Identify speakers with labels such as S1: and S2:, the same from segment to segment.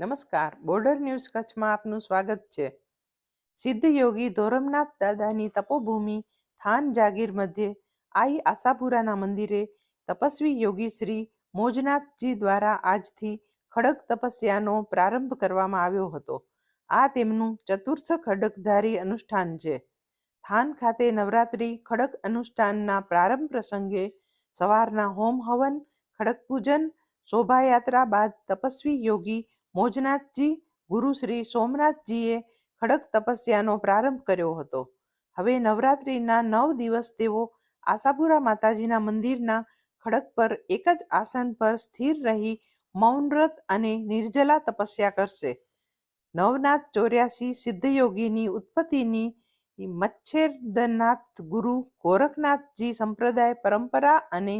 S1: નમસ્કાર. Border news કચ્છમાં આપનું સ્વાગત છે. સિદ્ધ યોગી ધોરમનાથ દાદાની તપોભૂમિ થાન જાગીર મધ્યે આઈ આશાપુરાના મંદિરે તપસ્વી યોગી શ્રી મોજનાથજી દ્વારા આજથી ખડક તપસ્યાનો પ્રારંભ કરવામાં આવ્યો હતો. આ તેમનું ચતુર્થ ખડકધારી અનુષ્ઠાન છે. થાન ખાતે નવરાત્રિ ખડક અનુષ્ઠાનના પ્રારંભ પ્રસંગે સવારના હોમ હવન, ખડક પૂજન, શોભાયાત્રા બાદ તપસ્વી યોગી મોજનાથજી ગુરુ શ્રી સોમનાથજીએ ખડક તપસ્યાનો પ્રારંભ કર્યો હતો. હવે નવરાત્રિના નવ દિવસ તેઓ આશાપુરા માતાજીના મંદિરના ખડક પર એક જ આસન પર સ્થિર રહી મૌનવ્રત અને નિર્જલા તપસ્યા કરશે. નવનાથ ચોર્યાસી સિદ્ધયોગીની ઉત્પત્તિની મચ્છેરદનાથ ગુરુ ગોરખનાથજી સંપ્રદાય પરંપરા અને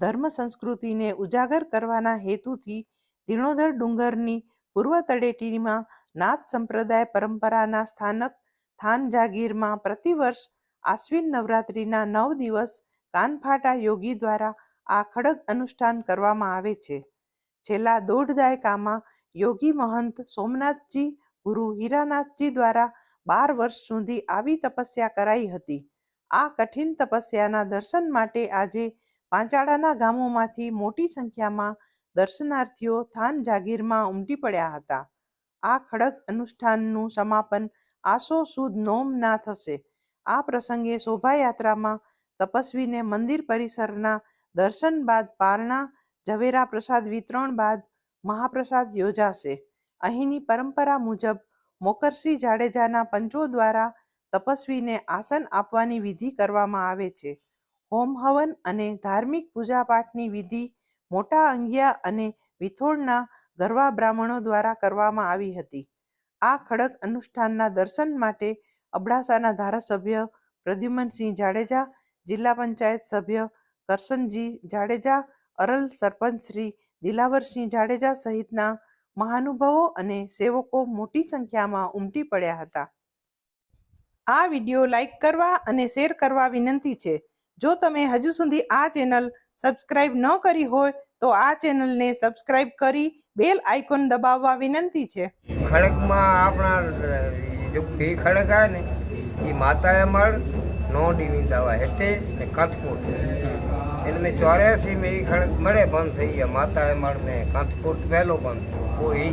S1: ધર્મ સંસ્કૃતિને ઉજાગર કરવાના હેતુથી ધીણોધર ડુંગરની પૂર્વ તળેટીમાં નાથ સંપ્રદાય પરંપરાના સ્થાનક થાન જાગીરમાં પ્રતિવર્ષ આશ્વિન નવરાત્રિના નવ દિવસ કાનફાટા યોગી દ્વારા આ ખડગ અનુષ્ઠાન કરવામાં આવે છે. છેલ્લા દોઢ દાયકામાં યોગી મહંત સોમનાથજી, ગુરુ હીરાનાથજી દ્વારા બાર વર્ષ સુધી આવી તપસ્યા કરાઈ હતી. આ કઠિન તપસ્યાના દર્શન માટે આજે પાંચાળાના ગામોમાંથી મોટી સંખ્યામાં દર્શનાર્થીઓ થાન જાગીરમાં ઉમટી પડ્યા હતા. આ ખડક અનુષ્ઠાનનું સમાપન આસો સુદ નોમના થશે. આ પ્રસંગે શોભાયાત્રામાં તપસ્વીને મંદિર પરિસરના દર્શન બાદ પારણા, ઝવેરા પ્રસાદ વિતરણ બાદ મહાપ્રસાદ યોજાશે. અહીંની પરંપરા મુજબ મોકરસિંહ જાડેજાના પંચો દ્વારા તપસ્વીને આસન આપવાની વિધિ કરવામાં આવે છે. હોમ હવન અને ધાર્મિક પૂજાપાઠની વિધિ મોટા અંગિયા અને વિથોળના ગરવા બ્રાહ્મણો દ્વારા કરવામાં આવી હતી. આ ખડક અનુષ્ઠાનના દર્શન માટે અબડાસાના ધારાસભ્ય પ્રદ્યુમનસિંહ જાડેજા, જિલ્લા પંચાયત સભ્ય કરશનજી જાડેજા, અરલ સરપંચ શ્રી દિલાવરસિંહ જાડેજા સહિતના મહાનુભાવો અને સેવકો મોટી સંખ્યામાં ઉમટી પડ્યા હતા. આ વીડિયો લાઈક કરવા અને શેર કરવા વિનંતી છે. જો તમે હજુ સુધી આ ચેનલ સબસ્ક્રાઇબ ન કરી હોય તો આ ચેનલને સબસ્ક્રાઇબ કરી બેલ આઇકોન દબાવવા વિનંતી છે.
S2: ખડકમાં આપણા જો બે ખડક આવે ને એ માતા મળ ડીવી દવા હેઠે ને કાંથકોટ એને મેં ચોર્યાસી મેં એ ખડક મળે બંધ થઈ ગયા. માતા મળ ને કંથકોટ પહેલો બંધ થયો. કોઈ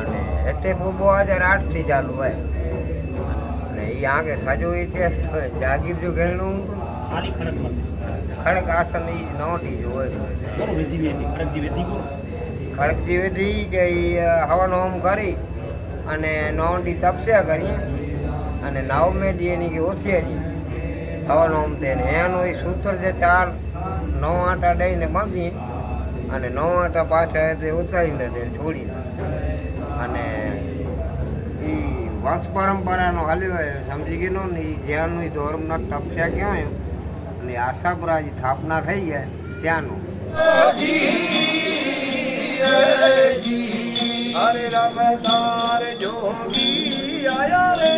S2: અને હેતે બોબો હજાર આઠથી ચાલુ હોય. અને એ આગે સાજો ઇતિહાસ થયો જાગીર જો ગહેણું
S3: ખાલી ખડક
S2: આસન એ નોટી હોય
S3: ખડક
S2: દીવેથી કે હવન હોમ કરી અને નોટી તપસ્યા કરીએ અને નવમે દી એની કે ઓછી એની હવન હોમ તે ને એનું એ સૂત્ર જે ચાર નવ આટા દઈને બાંધી અને નવ આટા પાછા તે ઉતારીને તે છોડી અને એ વંશ પરંપરાનો હાલ્યો સમજી ગયેલો ને એ જ્યાંનું ઈ ધોરમનાથ તપસ્યા કહેવાય અને આશાપુરાજી સ્થાપના થઈ ગયા ત્યાંનું.
S4: હરે રમદાર જોગી આયા રે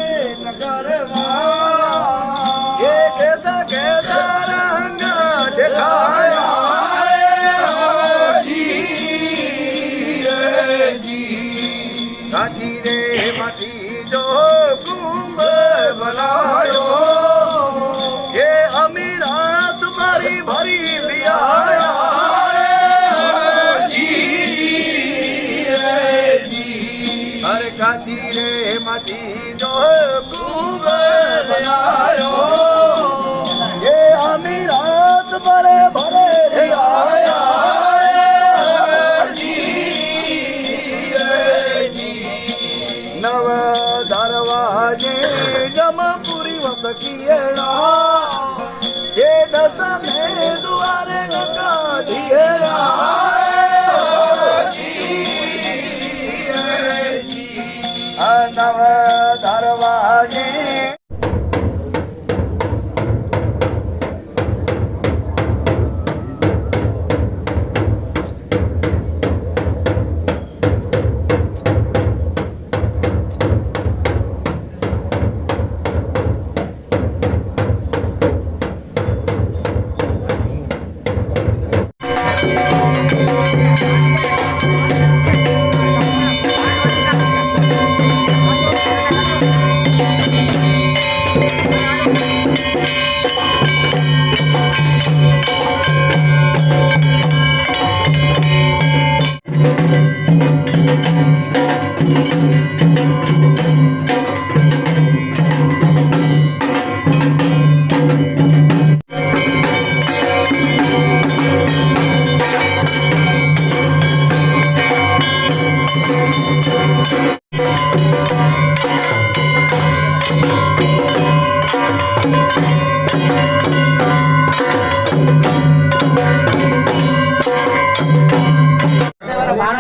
S4: દેખાયા રે. મતી જો કુંભ બનાયો.
S5: yeah.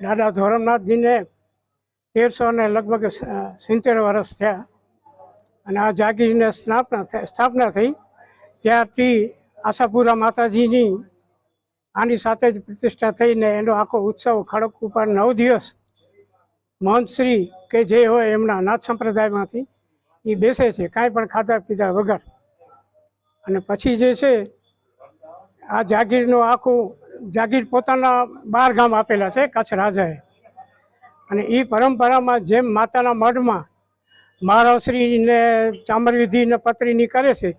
S6: દાદા ધોરમનાથજીને તેરસો ને લગભગ સિત્તેર વર્ષ થયા. અને આ જાગીરને સ્થાપના સ્થાપના થઈ. ત્યારથી આશાપુરા માતાજીની આની સાથે જ પ્રતિષ્ઠા થઈને એનો આખો ઉત્સવ ખડક ઉપર નવ દિવસ મહંતશ્રી કે જે હોય એમના નાથ સંપ્રદાયમાંથી એ બેસે છે, કાંઈ પણ ખાધા પીધા વગર. અને પછી જે છે, આ જાગીરનું આખું, જાગીર પોતાના બાર ગામ આપેલા છે, કચ્છ રાજાએ. અને એ પરંપરામાં જેમ માતાના મઢમાં મહારાવશ્રીને, ચામરવિધિને પત્રીની કરે છે,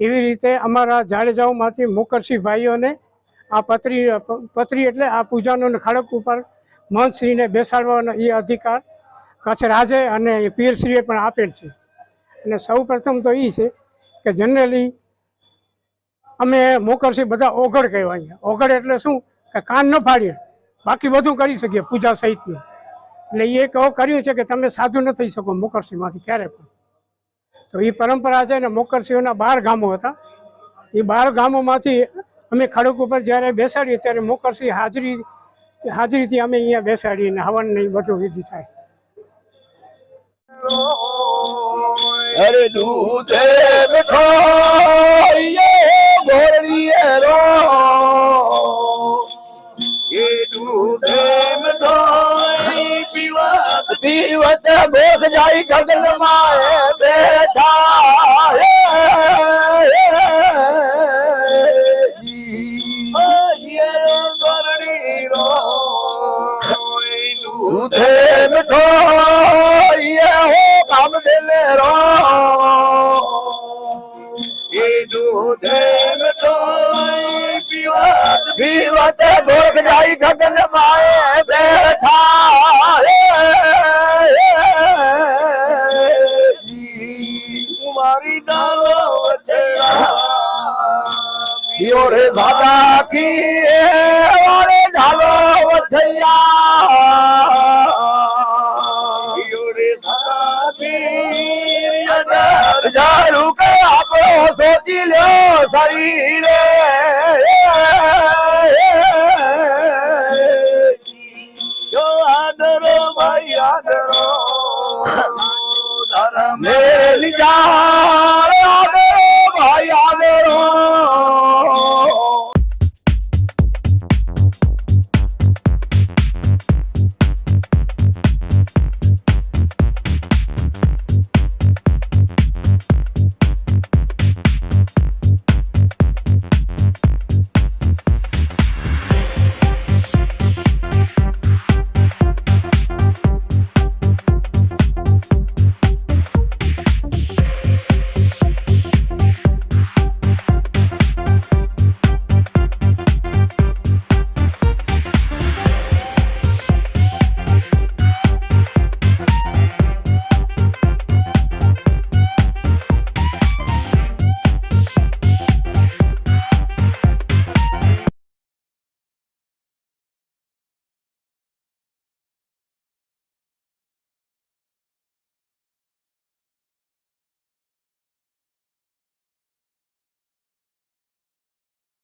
S6: એવી રીતે અમારા જાડેજાઓમાંથી ભાઈઓને આ પત્રી પત્રી એટલે આ પૂજાનો ખડક ઉપર મહંતશ્રીને બેસાડવાનો એ અધિકાર કચ્છ રાજે અને પીરશ્રીએ પણ આપેલ છે. અને સૌ પ્રથમ તો એ છે કે જનરલી અમે મોકરસી બધા ઓગળ કહેવાય ઓગળ એટલે શું? કે કાન ન ફાડીએ. બાકી બધું કરી શકીએ પૂજા સહિતનું. એટલે એ કહો કર્યું છે કે તમે સાધુ ન થઈ શકો મોકરસીમાંથી ક્યારે પણ. તો એ પરંપરા છે ને મોકરસીઓના બાર ગામો હતા. એ બાર ગામોમાંથી અમે ખડક ઉપર જ્યારે બેસાડીએ ત્યારે મોકરસી હાજરી, હાજરીથી અમે અહીંયા બેસાડીએ ને હવન ને એ બધું વિધિ થાય.
S3: અરે દૂધે મીઠાઈ ઘોરડીએ રો. એ દૂધે મીઠાઈ પીવત પીવત ભોગ જાય ગગન માએ બેઠા દૂધે મીઠાઈ હો કામ દેલે રો. પીવત ભોગ જાય ગગન માએ બેઠા મારી દાલો યો રે સાદા કી વાળે ઢાલો વછૈયા યો રે સાદા કી જારું કે આપણો સોચી લ્યો શરીરે.